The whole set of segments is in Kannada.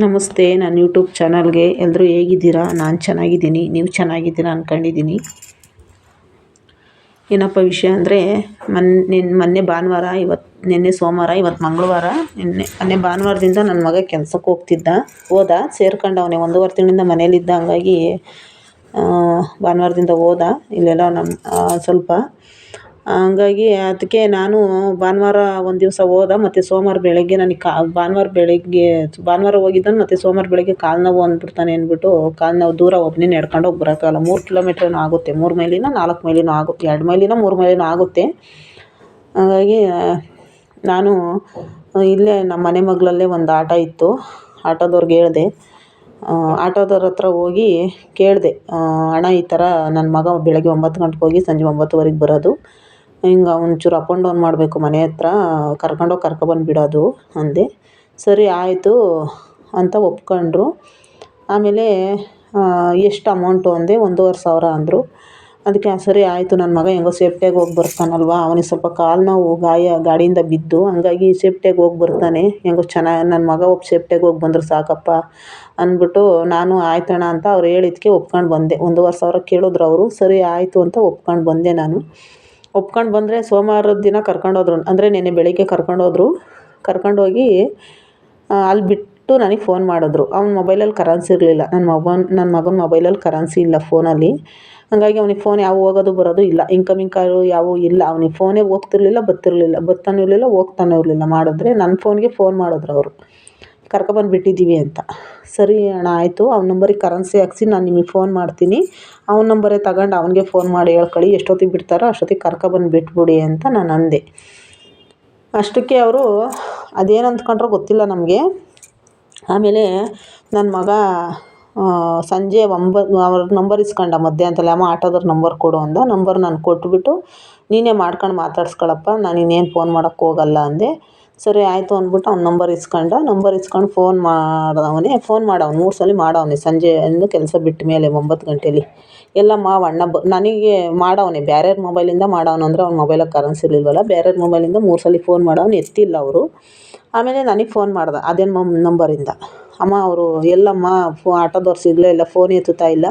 ನಮಸ್ತೆ, ನನ್ನ ಯೂಟ್ಯೂಬ್ ಚಾನಲ್ಗೆ ಎಲ್ಲರೂ ಹೇಗಿದ್ದೀರಾ? ನಾನು ಚೆನ್ನಾಗಿದ್ದೀನಿ. ನೀವು ಚೆನ್ನಾಗಿದ್ದೀರಾ ಅಂದ್ಕೊಂಡಿದ್ದೀನಿ ಏನಪ್ಪ ವಿಷಯ ಅಂದರೆ ಮೊನ್ನೆ ಮೊನ್ನೆ ಭಾನುವಾರ ಇವತ್ತು ನಿನ್ನೆ ಸೋಮವಾರ ಇವತ್ತು ಮಂಗಳವಾರ, ನಿನ್ನೆ, ಮೊನ್ನೆ ಭಾನುವಾರದಿಂದ ನನ್ನ ಮಗ ಕೆಲಸಕ್ಕೆ ಹೋಗ್ತಿದ್ದ. ಹೋದ, ಸೇರ್ಕೊಂಡವನೆ. ಒಂದೂವರೆ ತಿಂಗಳಿಂದ ಮನೇಲಿದ್ದ. ಹಂಗಾಗಿ ಭಾನುವಾರದಿಂದ ಹೋದ. ಇಲ್ಲೆಲ್ಲ ನಮ್ಮ ಸ್ವಲ್ಪ ಹಂಗಾಗಿ ಅದಕ್ಕೆ ನಾನು ಭಾನುವಾರ ಒಂದು ದಿವಸ ಹೋದ, ಮತ್ತು ಸೋಮವಾರ ಬೆಳಗ್ಗೆ ನನಗೆ ಕಾ, ಭಾನುವಾರ ಬೆಳಗ್ಗೆ, ಭಾನುವಾರ ಹೋಗಿದ್ದಾನೆ ಮತ್ತು ಸೋಮವಾರ ಬೆಳಗ್ಗೆ ಕಾಲು ನೋವು ಅಂದ್ಬಿಡ್ತಾನೆ ಅಂದ್ಬಿಟ್ಟು ಕಾಲು ನೋವು ದೂರ ಒಬ್ಬನೇ ನಡ್ಕೊಂಡು ಹೋಗಿ ಬರೋಕ್ಕಾಗಲ್ಲ. ಮೂರು ಕಿಲೋಮೀಟ್ರೂ ಆಗುತ್ತೆ. ಮೂರು ಮೈಲಿನ ನಾಲ್ಕು ಮೈಲಿನೋ ಆಗುತ್ತೆ. ಎರಡು ಮೈಲಿನ ಮೂರು ಮೈಲಿನೋ ಆಗುತ್ತೆ. ಹಾಗಾಗಿ ನಾನು ಇಲ್ಲೇ ನಮ್ಮ ಮನೆ ಮಗ್ಳಲ್ಲೇ ಒಂದು ಆಟೋ ಇತ್ತು. ಆಟೋದವ್ರಿಗೆ ಹೇಳ್ದೆ. ಆಟೋದವ್ರ ಹತ್ರ ಹೋಗಿ ಕೇಳಿದೆ. ಅಣ್ಣ ಈ ಥರ ನನ್ನ ಮಗ ಬೆಳಗ್ಗೆ ಒಂಬತ್ತು ಗಂಟೆಗೆ ಹೋಗಿ ಸಂಜೆ ಒಂಬತ್ತುವರೆಗೆ ಬರೋದು. ಹಿಂಗೆ ಒಂಚೂರು ಅಪ್ ಆ್ಯಂಡ್ ಡೌನ್ ಮಾಡಬೇಕು ಮನೆ ಹತ್ರ, ಕರ್ಕೊಂಡೋಗಿ ಕರ್ಕೊಬಂದು ಬಿಡೋದು ಅಂದೆ. ಸರಿ ಆಯಿತು ಅಂತ ಒಪ್ಕೊಂಡ್ರು. ಆಮೇಲೆ ಎಷ್ಟು ಅಮೌಂಟು ಅಂದೆ, ಒಂದೂವರೆ ಸಾವಿರ ಅಂದರು. ಅದಕ್ಕೆ ಸರಿ ಆಯಿತು ನನ್ನ ಮಗ ಹೆಂಗೋ ಸೇಫ್ಟಿಯಾಗಿ ಹೋಗಿ ಬರ್ತಾನಲ್ವ, ಅವನಿಗೆ ಸ್ವಲ್ಪ ಕಾಲು ನೋವು ಗಾಯ, ಗಾಡಿಯಿಂದ ಬಿದ್ದು, ಹಂಗಾಗಿ ಸೇಫ್ಟಿಯಾಗಿ ಹೋಗಿ ಬರ್ತಾನೆ. ಹೆಂಗೋ ಚೆನ್ನಾಗಿ ನನ್ನ ಮಗ ಒಬ್ಬ ಸೇಫ್ಟಿಯಾಗಿ ಹೋಗಿ ಬಂದರೆ ಸಾಕಪ್ಪ ಅಂದ್ಬಿಟ್ಟು ನಾನು ಆಯ್ತಣ್ಣ ಅಂತ ಅವ್ರು ಹೇಳಿದ್ಕೆ ಒಪ್ಕೊಂಡು ಬಂದೆ. ಒಂದೂವರೆ ಸಾವಿರ ಕೇಳಿದ್ರು ಅವರು. ಸರಿ ಆಯಿತು ಅಂತ ಒಪ್ಕೊಂಡು ಬಂದೆ ನಾನು. ಒಪ್ಕೊಂಡು ಬಂದರೆ ಸೋಮವಾರದ ದಿನ ಕರ್ಕೊಂಡೋದ್ರು ಅಂದರೆ ನೆನ್ನೆ ಬೆಳಗ್ಗೆ ಕರ್ಕೊಂಡೋದ್ರು ಕರ್ಕೊಂಡೋಗಿ ಅಲ್ಲಿ ಬಿಟ್ಟು ನನಗೆ ಫೋನ್ ಮಾಡಿದ್ರು. ಅವ್ನ ಮೊಬೈಲಲ್ಲಿ ಕರೆನ್ಸಿ ಇರಲಿಲ್ಲ. ನನ್ನ ಮಗನ ನನ್ನ ಮಗನ ಮೊಬೈಲಲ್ಲಿ ಕರೆನ್ಸಿ ಇಲ್ಲ ಫೋನಲ್ಲಿ. ಹಾಗಾಗಿ ಅವ್ನಿಗೆ ಫೋನ್ ಯಾವ ಹೋಗೋದು ಬರೋದು ಇಲ್ಲ. ಇನ್ಕಮಿಂಗ್ ಕಾಲು ಯಾವೂ ಇಲ್ಲ. ಅವ್ನಿಗೆ ಫೋನೇ ಹೋಗ್ತಿರ್ಲಿಲ್ಲ ಬತ್ತಿರಲಿಲ್ಲ ಬತ್ತಾನೂ ಇರಲಿಲ್ಲ, ಹೋಗ್ತಾನೂ ಇರಲಿಲ್ಲ. ಮಾಡಿದ್ರೆ ನನ್ನ ಫೋನ್ಗೆ ಫೋನ್ ಮಾಡಿದ್ರು ಅವರು. ಕರ್ಕೊಬಂದು ಬಿಟ್ಟಿದ್ದೀವಿ ಅಂತ. ಸರಿ ಅಣ್ಣ, ಆಯಿತು. ಅವ್ನ ನಂಬರಿಗೆ ಕರೆನ್ಸಿ ಹಾಕ್ಸಿ ನಾನು ನಿಮಗೆ ಫೋನ್ ಮಾಡ್ತೀನಿ. ಅವ್ನ ನಂಬರೇ ತಗೊಂಡು ಅವ್ನಿಗೆ ಫೋನ್ ಮಾಡಿ ಹೇಳ್ಕೊಳ್ಳಿ. ಎಷ್ಟೊತ್ತಿಗೆ ಬಿಡ್ತಾರೋ ಅಷ್ಟೊತ್ತಿಗೆ ಕರ್ಕೊಬಂದು ಬಿಟ್ಬಿಡಿ ಅಂತ ನಾನು ಅಂದೆ. ಅಷ್ಟಕ್ಕೆ ಅವರು ಅದೇನು ಅಂದ್ಕೊಂಡ್ರೋ ಗೊತ್ತಿಲ್ಲ ನಮಗೆ. ಆಮೇಲೆ ನನ್ನ ಮಗ ಸಂಜೆ ಒಂಬತ್ತು ಅವ್ರ ನಂಬರ್ ಇಸ್ಕೊಂಡ ಮಧ್ಯಾಹ್ನದಲ್ಲಿ ಅಮ್ಮ ಆಟೋದವ್ರ ನಂಬರ್ ಕೊಡು ಅಂದ. ನಂಬರ್ ನಾನು ಕೊಟ್ಬಿಟ್ಟು ನೀನೇ ಮಾಡ್ಕೊಂಡು ಮಾತಾಡ್ಸ್ಕೊಳಪ್ಪ. ನಾನು ಇನ್ನೇನು ಫೋನ್ ಮಾಡೋಕ್ಕೋಗಲ್ಲ ಅಂದೆ. ಸರಿ, ಆಯಿತು ಅಂದ್ಬಿಟ್ಟು ಅವ್ನ ನಂಬರ್ ಇಸ್ಕೊಂಡ ನಂಬರ್ ಇಸ್ಕೊಂಡು ಫೋನ್ ಮಾಡಿದವನೇ ಫೋನ್ ಮಾಡವ್ನೆ, ಮೂರು ಸಲ ಮಾಡವ್ನೆ, ಸಂಜೆ ಅಂದು ಕೆಲಸ ಬಿಟ್ಟ ಮೇಲೆ ಒಂಬತ್ತು ಗಂಟೇಲಿ. ಎಲ್ಲಮ್ಮ ಅಣ್ಣ ಬ, ನನಗೆ ಮಾಡವನೆ ಬೇರೆಯವ್ರ ಮೊಬೈಲಿಂದ ಮಾಡವ್ನೆ ಅಂದರೆ ಅವ್ನ ಮೊಬೈಲಾಗೆ ಕರೆನ್ಸಿ ಇರಲಿಲ್ವಲ್ಲ ಬೇರೆಯವ್ರ ಮೊಬೈಲಿಂದ ಮೂರು ಸಲ ಫೋನ್ ಮಾಡವ್ನೆ, ಎತ್ತಿಲ್ಲ ಅವರು. ಆಮೇಲೆ ನನಗೆ ಫೋನ್ ಮಾಡ್ದೆ, ಅದೇ ನಂಬರಿಂದ ಅಮ್ಮ ಅವರು, ಎಲ್ಲಮ್ಮ, ಫೋ ಆಟೋದವ್ರು ಸಿಗಲೇ ಇಲ್ಲ ಫೋನ್ ಎತ್ತುತ್ತಾ ಇಲ್ಲ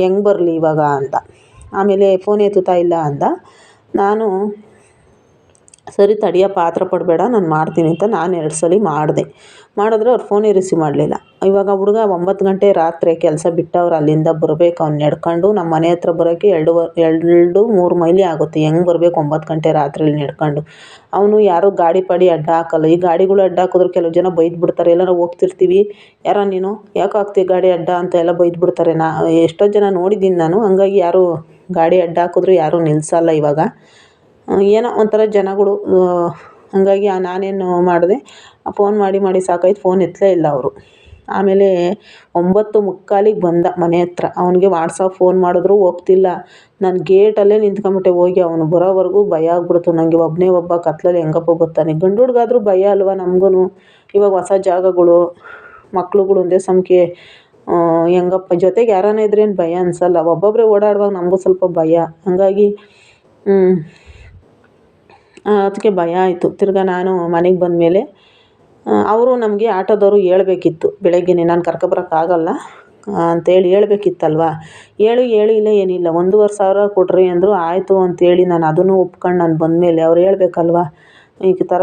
ಹೆಂಗೆ ಬರಲಿ ಇವಾಗ ಅಂತ. ಆಮೇಲೆ ಫೋನ್ ಎತ್ತುತ್ತಾ ಇಲ್ಲ ಅಂತ, ನಾನು ಸರಿ ತಡಿಯಪ್ಪ ಪಾತ್ರ ಪಡಬೇಡ, ನಾನು ಮಾಡ್ತೀನಿ ಅಂತ ನಾನು ಎರಡು ಸಲ ಮಾಡಿದೆ. ಮಾಡಿದ್ರೆ ಅವ್ರು ಫೋನೇ ರಿಸೀವ್ ಮಾಡಲಿಲ್ಲ. ಇವಾಗ ಹುಡುಗ ಒಂಬತ್ತು ಗಂಟೆ ರಾತ್ರಿ ಕೆಲಸ ಬಿಟ್ಟವ್ರು ಅಲ್ಲಿಂದ ಬರಬೇಕು, ಅವ್ನು ನಡ್ಕೊಂಡು ನಮ್ಮ ಮನೆ ಹತ್ರ ಬರೋಕ್ಕೆ ಎರಡು ಎರಡು ಮೂರು ಮೈಲಿ ಆಗುತ್ತೆ. ಹೆಂಗೆ ಬರಬೇಕು ಒಂಬತ್ತು ಗಂಟೆ ರಾತ್ರಿಲಿ ನಡ್ಕೊಂಡು? ಅವನು ಯಾರೂ ಗಾಡಿ ಪಾಡಿ ಅಡ್ಡ ಹಾಕಲ್ಲ. ಈ ಗಾಡಿಗಳು ಅಡ್ಡ ಹಾಕಿದ್ರೆ ಕೆಲವು ಜನ ಬೈದು ಬಿಡ್ತಾರೆ. ಎಲ್ಲಾರ ಹೋಗ್ತಿರ್ತೀವಿ. ಯಾರ ನೀನು? ಯಾಕೆ ಹಾಕ್ತೀಯ ಗಾಡಿ ಅಡ್ಡ ಅಂತ ಎಲ್ಲ ಬೈದು ಬಿಡ್ತಾರೆ. ನಾ ಎಷ್ಟೋ ಜನ ನೋಡಿದ್ದೀನಿ ನಾನು. ಹಂಗಾಗಿ ಯಾರೂ ಗಾಡಿ ಅಡ್ಡ ಹಾಕಿದ್ರು ಯಾರೂ ನಿಲ್ಲಿಸಲ್ಲ ಇವಾಗ. ಏನೋ ಒಂಥರ ಜನಗಳು ಹಾಗಾಗಿ ನಾನೇನು ಮಾಡಿದೆ ಫೋನ್ ಮಾಡಿ ಮಾಡಿ ಸಾಕಾಯ್ತು ಫೋನ್ ಎತ್ತಲೇ ಇಲ್ಲ ಅವರು. ಆಮೇಲೆ ಒಂಬತ್ತು ಮುಕ್ಕಾಲಿಗೆ ಬಂದ ಮನೆ ಹತ್ರ. ಅವನಿಗೆ ವಾಟ್ಸಾಪ್ ಫೋನ್ ಮಾಡಿದ್ರು, ಹೋಗ್ತಿಲ್ಲ. ನಾನು ಗೇಟಲ್ಲೇ ನಿಂತ್ಕೊಂಬಿಟ್ಟೆ, ಹೋಗಿ ಅವನು ಬರೋವರೆಗೂ ಭಯ ಆಗ್ಬಿಡ್ತು. ನನಗೆ ಒಬ್ಬನೇ ಒಬ್ಬ ಕತ್ಲಲ್ಲಿ ಹೆಂಗಪ್ಪ ಬರ್ತಾನೆ ಗಂಡು ಹುಡುಗ ಭಯ ಅಲ್ವ ನಮಗೂ ಇವಾಗ ಹೊಸ ಜಾಗಗಳು, ಮಕ್ಳುಗಳು ಒಂದೇ ಸಮಕ್ಕೆ ಹೆಂಗಪ್ಪ, ಜೊತೆಗೆ ಯಾರಾನ ಇದ್ರೇನು ಭಯ ಅನ್ಸಲ್ಲ. ಒಬ್ಬೊಬ್ಬರೇ ಓಡಾಡುವಾಗ ನಮಗೂ ಸ್ವಲ್ಪ ಭಯ. ಹಾಗಾಗಿ ಅದಕ್ಕೆ ಭಯ ಆಯಿತು. ತಿರ್ಗಾ ನಾನು ಮನೆಗೆ ಬಂದಮೇಲೆ ಅವರು ನಮಗೆ ಆಟೋದವರು ಹೇಳ್ಬೇಕಿತ್ತು. ಬೆಳಗ್ಗೆಯೇ ನಾನು ಕರ್ಕೊಬರೋಕ್ಕಾಗಲ್ಲ ಅಂತೇಳಿ ಹೇಳ್ಬೇಕಿತ್ತಲ್ವ? ಹೇಳು ಹೇಳಿಲ್ಲ ಏನಿಲ್ಲ. ಒಂದೂವರೆ ಸಾವಿರ ಕೊಡ್ರಿ ಅಂದರು ಆಯಿತು ಅಂತೇಳಿ ನಾನು ಅದನ್ನು ಒಪ್ಕೊಂಡು ನಾನು ಬಂದಮೇಲೆ ಅವ್ರು ಹೇಳ್ಬೇಕಲ್ವ? ಈ ಥರ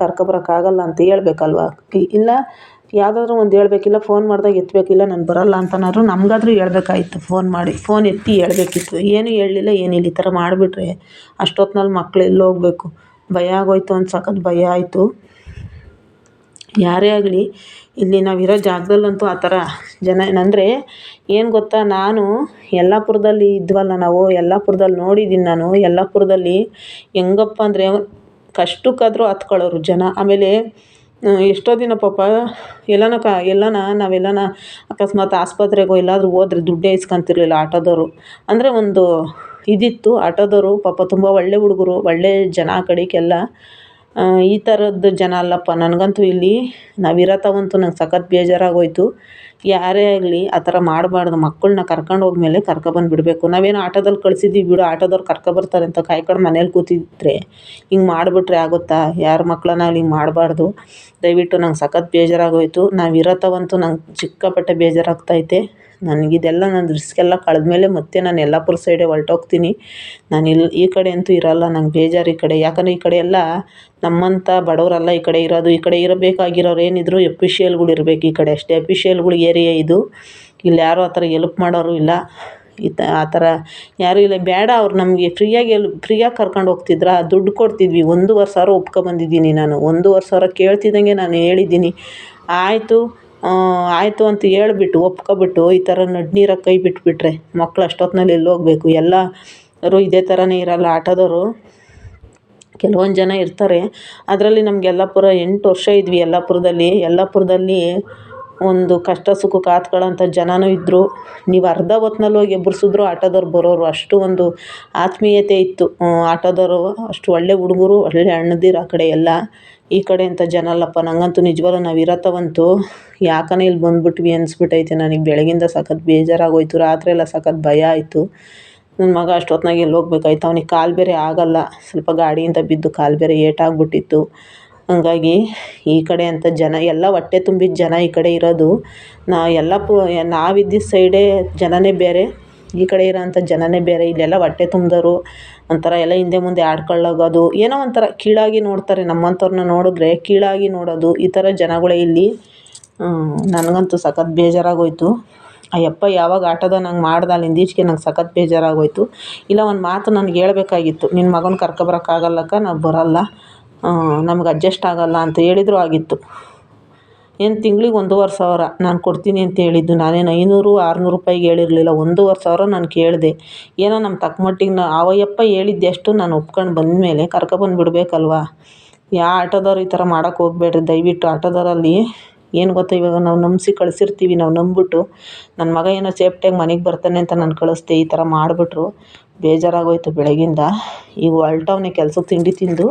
ಕರ್ಕೊಬರೋಕ್ಕಾಗಲ್ಲ ಅಂತ ಹೇಳ್ಬೇಕಲ್ವ? ಇಲ್ಲ ಯಾವುದಾದ್ರೂ ಒಂದು ಹೇಳ್ಬೇಕಿಲ್ಲ ಫೋನ್ ಮಾಡಿದಾಗ ಎತ್ತಬೇಕಿಲ್ಲ ನಾನು ಬರೋಲ್ಲ ಅಂತನಾದ್ರು ನಮಗಾದ್ರೂ ಹೇಳ್ಬೇಕಾಯ್ತು ಫೋನ್ ಮಾಡಿ. ಫೋನ್ ಎತ್ತಿ ಹೇಳ್ಬೇಕಿತ್ತು. ಏನೂ ಹೇಳಲಿಲ್ಲ ಏನಿಲ್ಲ ಈ ಥರ ಮಾಡಿಬಿಟ್ರೆ ಅಷ್ಟೊತ್ನಲ್ಲಿ ಮಕ್ಳು ಎಲ್ಲಿ ಹೋಗ್ಬೇಕು? ಭಯ ಆಗೋಯ್ತು ಅಂತ ಸಖತ್ ಭಯ ಆಯಿತು. ಯಾರೇ ಆಗಲಿ, ಇಲ್ಲಿ ನಾವಿರೋ ಜಾಗದಲ್ಲಂತೂ ಆ ಥರ ಜನ ಏನಂದರೆ ಏನು ಗೊತ್ತಾ, ನಾನು ಯಲ್ಲಾಪುರದಲ್ಲಿ ಇದ್ವಲ್ಲ ನಾವು, ಯಲ್ಲಾಪುರದಲ್ಲಿ ನೋಡಿದ್ದೀನಿ ನಾನು, ಯಲ್ಲಾಪುರದಲ್ಲಿ ಹೆಂಗಪ್ಪ ಅಂದರೆ ಕಷ್ಟಕ್ಕಾದ್ರೂ ಹತ್ಕೊಳ್ಳೋರು ಜನ. ಆಮೇಲೆ ಎಷ್ಟೋ ದಿನ ಪಾಪ, ಎಲ್ಲಾನ ಕ ಎಲ್ಲಾನ, ನಾವೆಲ್ಲನ ಅಕಸ್ಮಾತ್ ಆಸ್ಪತ್ರೆಗೋ ಎಲ್ಲಾದರೂ ಹೋದ್ರೆ ದುಡ್ಡೇ ಇಸ್ಕೊಂತಿರ್ಲಿಲ್ಲ ಆಟೋದವರು. ಅಂದರೆ ಒಂದು ಇದಿತ್ತು, ಆಟೋದವರು ಪಾಪ ತುಂಬ ಒಳ್ಳೆ ಹುಡುಗರು, ಒಳ್ಳೆ ಜನ ಕಡೆಗೆಲ್ಲ. ಈ ಥರದ್ದು ಜನ ಅಲ್ಲಪ್ಪ, ನನಗಂತೂ ಇಲ್ಲಿ ನಾವಿರತ್ತವಂತೂ ನಂಗೆ ಸಖತ್ ಬೇಜಾರಾಗೋಯ್ತು. ಯಾರೇ ಆಗಲಿ ಆ ಥರ ಮಾಡಬಾರ್ದು. ಮಕ್ಕಳನ್ನ ಕರ್ಕೊಂಡು ಹೋದ್ಮೇಲೆ ಕರ್ಕೊಬಂದು ಬಿಡಬೇಕು. ನಾವೇನು ಆಟೋದಲ್ಲಿ ಕಳಿಸಿದ್ದೀವಿ ಬಿಡು, ಆಟೋದವ್ರು ಕರ್ಕೊಬರ್ತಾರೆ ಅಂತ ಕಾಯ್ಕೊಂಡು ಮನೇಲಿ ಕೂತಿದ್ರೆ ಹಿಂಗೆ ಮಾಡಿಬಿಟ್ರೆ ಆಗುತ್ತಾ? ಯಾರ ಮಕ್ಕಳನ್ನಾಗಲಿ ಹಿಂಗೆ ಮಾಡಬಾರ್ದು? ದಯವಿಟ್ಟು ನಂಗೆ ಸಖತ್ ನಾವು ಇರೋತವಂತೂ ನಂಗೆ ಸಿಕ್ಕಾಪಟ್ಟೆ ಬೇಜಾರಾಗ್ತೈತೆ. ನನಗಿದೆಲ್ಲ ನನ್ನ ರಿಸ್ಕ್ ಎಲ್ಲ ಕಳೆದ್ಮೇಲೆ ಮತ್ತೆ ನಾನು ಯಲ್ಲಾಪುರ ಸೈಡೆ ಹೊರ್ಟೋಗ್ತೀನಿ. ನಾನು ಇಲ್ಲಿ ಈ ಕಡೆ ಅಂತೂ ಇರಲ್ಲ, ನಂಗೆ ಬೇಜಾರು ಈ ಕಡೆ. ಯಾಕಂದರೆ ಈ ಕಡೆ ಎಲ್ಲ ನಮ್ಮಂಥ ಬಡವರಲ್ಲ ಈ ಕಡೆ ಇರೋದು, ಈ ಕಡೆ ಇರಬೇಕಾಗಿರೋರು ಏನಿದ್ರು ಎಫಿಷಿಯಲ್ಗಳು ಇರಬೇಕು ಈ ಕಡೆ ಅಷ್ಟೇ. ಎಫಿಷಿಯಲ್ಗಳು ಏರಿಯಾ ಇದು. ಇಲ್ಲಿ ಯಾರು ಆ ಥರ ಎಲ್ಪ್ ಮಾಡೋರು ಇಲ್ಲ. ಈ ತ, ಆ ಥರ ಯಾರೂ ಇಲ್ಲ. ಬೇಡ ಅವ್ರು ನಮಗೆ ಫ್ರೀಯಾಗಿ ಎಲ್ಲಿ ಫ್ರೀಯಾಗಿ ಕರ್ಕೊಂಡು ಹೋಗ್ತಿದ್ರಾ, ದುಡ್ಡು ಕೊಡ್ತಿದ್ವಿ. ಒಂದೂವರೆ ಸಾವಿರ ಒಪ್ಕೊಬಂದಿದ್ದೀನಿ ನಾನು. ಒಂದೂವರೆ ಸಾವಿರ ಕೇಳ್ತಿದ್ದಂಗೆ ನಾನು ಹೇಳಿದ್ದೀನಿ. ಆಯಿತು ಆಯಿತು ಅಂತ ಹೇಳ್ಬಿಟ್ಟು, ಒಪ್ಕೊಬಿಟ್ಟು, ಈ ಥರ ನಡು ನೀರಾಗೆ ಕೈ ಬಿಟ್ಬಿಟ್ರೆ, ಮಕ್ಳು ಅಷ್ಟೊತ್ತಿನಲ್ಲಿ ಎಲ್ಲಿ ಹೋಗಬೇಕು? ಎಲ್ಲರೂ ಇದೇ ಥರನೇ ಇರೋಲ್ಲ ಆಟೋದವರು. ಕೆಲವೊಂದು ಜನ ಇರ್ತಾರೆ. ಅದರಲ್ಲಿ ನಮ್ಗೆ ಯಲ್ಲಾಪುರ ಎಂಟು ವರ್ಷ ಇದ್ವಿ. ಯಲ್ಲಾಪುರದಲ್ಲಿ ಯಲ್ಲಾಪುರದಲ್ಲಿ ಒಂದು ಕಷ್ಟ ಸುಖಕ್ಕೆ ಆತ್ಕೊಳ್ಳೋಂಥ ಜನನೂ ಇದ್ದರು ನೀವು ಅರ್ಧ ಹೊತ್ನಲ್ಲಿ ಹೋಗಿ ಎಬ್ಬಿಸಿದ್ರು ಆಟೋದವ್ರು ಬರೋರು. ಅಷ್ಟು ಒಂದು ಆತ್ಮೀಯತೆ ಇತ್ತು. ಆಟೋದವರು ಅಷ್ಟು ಒಳ್ಳೆ ಹುಡುಗರು, ಒಳ್ಳೆ ಅಣ್ಣದಿರು ಆ ಕಡೆ ಎಲ್ಲ. ಈ ಕಡೆ ಅಂತ ಜನ ಅಲ್ಲಪ್ಪ ನನಗಂತೂ ನಿಜವಾಗ್ಲೂ ನಾವು ಇರತ್ತವಂತೂ. ಯಾಕನೇ ಇಲ್ಲಿ ಬಂದ್ಬಿಟ್ವಿ ಅನ್ನಿಸ್ಬಿಟ್ಟೈತೆ ನನಗೆ. ಬೆಳಗಿಂದ ಸಖತ್ ಬೇಜಾರಾಗೋಯ್ತು. ರಾತ್ರಿ ಎಲ್ಲ ಸಖತ್ ಭಯ ಆಯಿತು. ನನ್ನ ಮಗ ಅಷ್ಟೊತ್ನಾಗೆ ಎಲ್ಲಿ ಹೋಗ್ಬೇಕಾಯ್ತು? ಅವ್ನಿಗೆ ಕಾಲು ಬೇರೆ ಆಗಲ್ಲ. ಸ್ವಲ್ಪ ಗಾಡಿಯಿಂದ ಬಿದ್ದು ಕಾಲು ಬೇರೆ ಏಟಾಗ್ಬಿಟ್ಟಿತ್ತು. ಹಂಗಾಗಿ ಈ ಕಡೆ ಅಂತ ಜನ, ಎಲ್ಲ ಹೊಟ್ಟೆ ತುಂಬಿದ ಜನ ಈ ಕಡೆ ಇರೋದು. ನಾ ಎಲ್ಲ ಪು ನಾವಿದ್ದಿದ್ದ ಸೈಡೇ ಜನನೇ ಬೇರೆ, ಈ ಕಡೆ ಇರೋಂಥ ಜನನೇ ಬೇರೆ. ಇಲ್ಲೆಲ್ಲ ಹೊಟ್ಟೆ ತುಂಬಿದವ್ರು ಒಂಥರ ಎಲ್ಲ ಹಿಂದೆ ಮುಂದೆ ಆಡ್ಕೊಳ್ಳೋಗೋದು. ಏನೋ ಒಂಥರ ಕೀಳಾಗಿ ನೋಡ್ತಾರೆ ನಮ್ಮಂಥವ್ರನ್ನ ನೋಡಿದ್ರೆ, ಕೀಳಾಗಿ ನೋಡೋದು. ಈ ಥರ ಜನಗಳೇ ಇಲ್ಲಿ. ನನಗಂತೂ ಸಖತ್ ಬೇಜಾರಾಗೋಯ್ತು. ಅಯ್ಯಪ್ಪ ಯಪ್ಪ ಯಾವಾಗ ಆಟೋದ ನಂಗೆ ಮಾಡ್ದೆ ಅಲ್ಲಿಂದ ಈಚೆಗೆ ನಂಗೆ ಸಖತ್ ಬೇಜಾರಾಗೋಯ್ತು. ಇಲ್ಲ, ಒಂದು ಮಾತು ನನಗೆ ಹೇಳ್ಬೇಕಾಗಿತ್ತು. ನಿನ್ನ ಮಗನ ಕರ್ಕೊಬರೋಕ್ಕಾಗಲ್ಲಕ್ಕ ನಾನು ಬರೋಲ್ಲ. ನಮ್ಗೆ ಅಡ್ಜಸ್ಟ್ ಆಗೋಲ್ಲ ಅಂತ ಹೇಳಿದ್ರು ಆಗಿತ್ತು. ಏನು ತಿಂಗ್ಳಿಗೆ ಒಂದೂವರೆ ಸಾವಿರ ನಾನು ಕೊಡ್ತೀನಿ ಅಂತ ಹೇಳಿದ್ದು. ನಾನೇನು ಐನೂರು, ಆರುನೂರು ರೂಪಾಯಿಗೆ ಹೇಳಿರಲಿಲ್ಲ. ಒಂದೂವರೆ ಸಾವಿರ ನಾನು ಕೇಳಿದೆ. ಏನೋ ನಮ್ಮ ತಕ್ಕ ಮಟ್ಟಿಗೆ ನಾ ಅವಯ್ಯಪ್ಪ ಹೇಳಿದ್ದೆಷ್ಟು ನಾನು ಒಪ್ಕೊಂಡು ಬಂದಮೇಲೆ ಕರ್ಕೊಬಂದು ಬಿಡಬೇಕಲ್ವಾ ಯಾವ ಆಟೋದವ್ರು ಈ ಥರ ಮಾಡೋಕೆ ಹೋಗ್ಬೇಡ್ರಿ. ದಯವಿಟ್ಟು ಆಟೋದವರಲ್ಲಿ ಏನು ಗೊತ್ತಾ ಇವಾಗ ನಾವು ನಂಬಿಸಿ ಕಳಿಸಿರ್ತೀವಿ. ನಾವು ನಂಬಿಬಿಟ್ಟು ನನ್ನ ಮಗ ಏನೋ ಸೇಫ್ಟಿಯಾಗಿ ಮನೆಗೆ ಬರ್ತಾನೆ ಅಂತ ನಾನು ಕಳಿಸ್ದೆ. ಈ ಥರ ಮಾಡಿಬಿಟ್ರು. ಬೇಜಾರಾಗೋಯ್ತು ಬೆಳಗಿಂದ. ಈಗ ಹೊರ್ಟವ್ನೆ ಕೆಲ್ಸಕ್ಕೆ ತಿಂಡಿ ತಿಂದು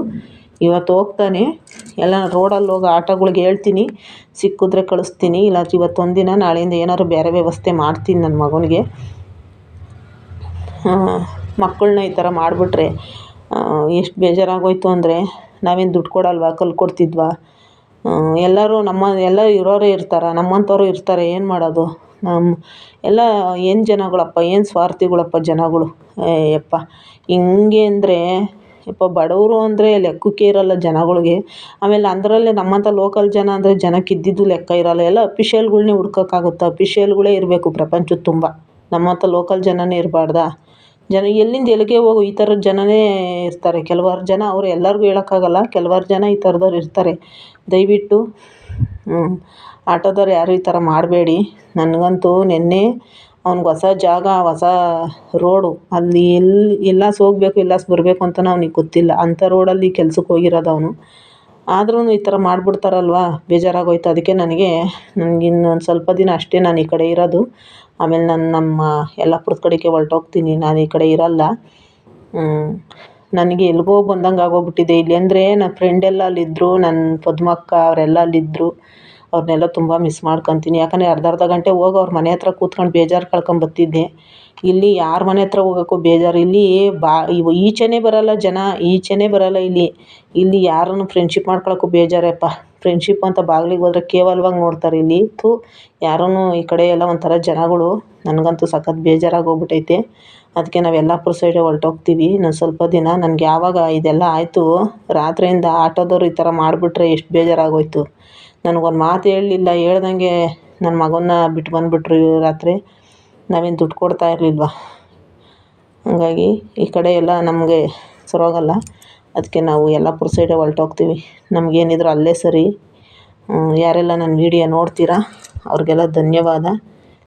ಇವತ್ತು ಹೋಗ್ತಾನೆ. ಎಲ್ಲ ರೋಡಲ್ಲಿ ಹೋಗೋ ಆಟೋಗಳ್ಗೆ ಹೇಳ್ತೀನಿ. ಸಿಕ್ಕಿದ್ರೆ ಕಳಿಸ್ತೀನಿ. ಇಲ್ಲ ಇವತ್ತು ಒಂದಿನ ನಾಳೆಯಿಂದ ಏನಾದ್ರು ಬೇರೆ ವ್ಯವಸ್ಥೆ ಮಾಡ್ತೀನಿ ನನ್ನ ಮಗನಿಗೆ. ಮಕ್ಕಳನ್ನ ಈ ಥರ ಮಾಡಿಬಿಟ್ರೆ ಎಷ್ಟು ಬೇಜಾರಾಗೋಯ್ತು ಅಂದರೆ ನಾವೇನು ದುಡ್ಡು ಕೊಡಲ್ವಾ? ಕಲ್ಕೊಡ್ತಿದ್ವಾ ಎಲ್ಲರೂ ನಮ್ಮ, ಎಲ್ಲ ಇರೋರೇ ಇರ್ತಾರೆ. ನಮ್ಮಂಥವ್ರು ಇರ್ತಾರೆ. ಏನು ಮಾಡೋದು? ನಮ್ಮ ಎಲ್ಲ ಏನು ಜನಗಳಪ್ಪ? ಏನು ಸ್ವಾರ್ಥಿಗಳಪ್ಪ ಜನಗಳು? ಯಪ್ಪ. ಹಿಂಗೆ ಅಂದರೆ ಯಪ್ಪ ಬಡವರು ಅಂದರೆ ಲೆಕ್ಕಕ್ಕೆ ಇರೋಲ್ಲ ಜನಗಳಿಗೆ. ಆಮೇಲೆ ಅದರಲ್ಲೇ ನಮ್ಮಂಥ ಲೋಕಲ್ ಜನ ಅಂದರೆ ಜನಕ್ಕೆ ಇದ್ದಿದ್ದು ಲೆಕ್ಕ ಇರೋಲ್ಲ. ಎಲ್ಲ ಅಫಿಷಿಯಲ್ಗಳ್ನೇ ಹುಡ್ಕೋಕ್ಕಾಗುತ್ತಾ? ಅಫಿಷಿಯಲ್ಗಳೇ ಇರಬೇಕು ಪ್ರಪಂಚದ ತುಂಬ. ನಮ್ಮಂಥ ಲೋಕಲ್ ಜನನೇ ಇರಬಾರ್ದಾ? ಜನ ಎಲ್ಲಿಂದ ಎಲ್ಲಿಗೆ ಹೋಗು ಈ ಥರದ ಜನನೇ ಇರ್ತಾರೆ. ಕೆಲವಾರು ಜನ ಅವರು ಎಲ್ಲರಿಗೂ ಹೇಳೋಕ್ಕಾಗಲ್ಲ. ಕೆಲವಾರು ಜನ ಈ ಥರದವ್ರು ಇರ್ತಾರೆ. ದಯವಿಟ್ಟು ಆಟೋದವ್ರು ಯಾರು ಈ ಥರ ಮಾಡಬೇಡಿ. ನನಗಂತೂ ನಿನ್ನೆ ಅವ್ನಿಗೆ ಹೊಸ ಜಾಗ, ಹೊಸ ರೋಡು ಅಲ್ಲಿ ಎಲ್ಲಿ ಎಲ್ಲಾಸ್ ಹೋಗ್ಬೇಕು ಎಲ್ಲಾಸ್ ಬರಬೇಕು ಅಂತಲೂ ಅವ್ನಿಗೆ ಗೊತ್ತಿಲ್ಲ. ಅಂಥ ರೋಡಲ್ಲಿ ಕೆಲ್ಸಕ್ಕೆ ಹೋಗಿರೋದು ಅವನು. ಆದ್ರೂ ಈ ಥರ ಮಾಡಿಬಿಡ್ತಾರಲ್ವ? ಬೇಜಾರಾಗೋಯ್ತು. ಅದಕ್ಕೆ ನನಗೆ ನನಗೆ ಇನ್ನೊಂದು ಸ್ವಲ್ಪ ದಿನ ಅಷ್ಟೇ ನಾನು ಈ ಕಡೆ ಇರೋದು. ಆಮೇಲೆ ನಾನು ನಮ್ಮ ಯಲ್ಲಾಪುರದ ಕಡೆಗೆ ಹೊರ್ಟೋಗ್ತೀನಿ. ನಾನು ಈ ಕಡೆ ಇರೋಲ್ಲ. ನನಗೆ ಎಲ್ಲಿಗೋ ಬಂದಂಗೆ ಆಗೋಗ್ಬಿಟ್ಟಿದೆ. ಇಲ್ಲಿ ಅಂದರೆ ನನ್ನ ಫ್ರೆಂಡೆಲ್ಲ ಅಲ್ಲಿದ್ದರು ನನ್ನ ಪದ್ಮಕ್ಕ ಅವರೆಲ್ಲ ಅಲ್ಲಿದ್ದರು ಅವ್ರನ್ನೆಲ್ಲ ತುಂಬ ಮಿಸ್ ಮಾಡ್ಕೊತೀನಿ. ಯಾಕಂದರೆ ಅರ್ಧ ಅರ್ಧ ಗಂಟೆ ಹೋಗಿ ಅವ್ರ ಮನೆ ಹತ್ರ ಕೂತ್ಕೊಂಡು ಬೇಜಾರು ಕಳ್ಕೊಂಬರ್ತಿದ್ದೆ ಇಲ್ಲಿ ಯಾರ ಮನೆ ಹತ್ರ ಹೋಗೋಕ್ಕೂ ಬೇಜಾರು. ಇಲ್ಲಿ ಬಾ, ಇವು ಈಚೆನೇ ಬರೋಲ್ಲ ಜನ, ಈಚೆನೇ ಬರೋಲ್ಲ ಇಲ್ಲಿ. ಇಲ್ಲಿ ಯಾರನ್ನು ಫ್ರೆಂಡ್ಶಿಪ್ ಮಾಡ್ಕೊಳಕ್ಕೂ ಬೇಜಾರಪ್ಪ. ಫ್ರೆಂಡ್ಶಿಪ್ ಅಂತ ಬಾಗಿಲಿಗೆ ಹೋದ್ರೆ ಕೇವಲವಾಗಿ ನೋಡ್ತಾರೆ ಇಲ್ಲಿ. ಥೂ ಯಾರೂ ಈ ಕಡೆ ಎಲ್ಲ ಒಂಥರ ಜನಗಳು. ನನಗಂತೂ ಸಖತ್ ಬೇಜಾರಾಗಿ ಹೋಗ್ಬಿಟ್ಟೈತೆ ಅದಕ್ಕೆ ನಾವು ಯಲ್ಲಾಪುರ ಸೈಡೇ ಹೊರ್ಟೋಗ್ತೀವಿ. ಇನ್ನೊಂದು ಸ್ವಲ್ಪ ದಿನ ನನಗೆ ಯಾವಾಗ ಇದೆಲ್ಲ ಆಯಿತು, ರಾತ್ರಿಯಿಂದ ಆಟೋದವ್ರು ಈ ಥರ ಮಾಡಿಬಿಟ್ರೆ ಎಷ್ಟು ಬೇಜಾರಾಗೋಯ್ತು. ನನಗೊಂದು ಮಾತು ಹೇಳಲಿಲ್ಲ ಹೇಳ್ದಂಗೆ ನನ್ನ ಮಗನ್ನ ಬಿಟ್ಟು ಬಂದುಬಿಟ್ರು ರಾತ್ರಿ. ನಾವೇನು ದುಡ್ಡು ಕೊಡ್ತಾ ಇರಲಿಲ್ವ? ಹಾಗಾಗಿ ಈ ಕಡೆ ಎಲ್ಲ ನಮಗೆ ಸರೋಗಲ್ಲ. ಅದಕ್ಕೆ ನಾವು ಯಲ್ಲಾಪುರ ಸೈಡೇ ಹೊರ್ಟೋಗ್ತೀವಿ. ನಮಗೇನಿದ್ರು ಅಲ್ಲೇ ಸರಿ. ಯಾರೆಲ್ಲ ನನ್ನ ವೀಡಿಯೋ ನೋಡ್ತೀರಾ, ಅವ್ರಿಗೆಲ್ಲ ಧನ್ಯವಾದ.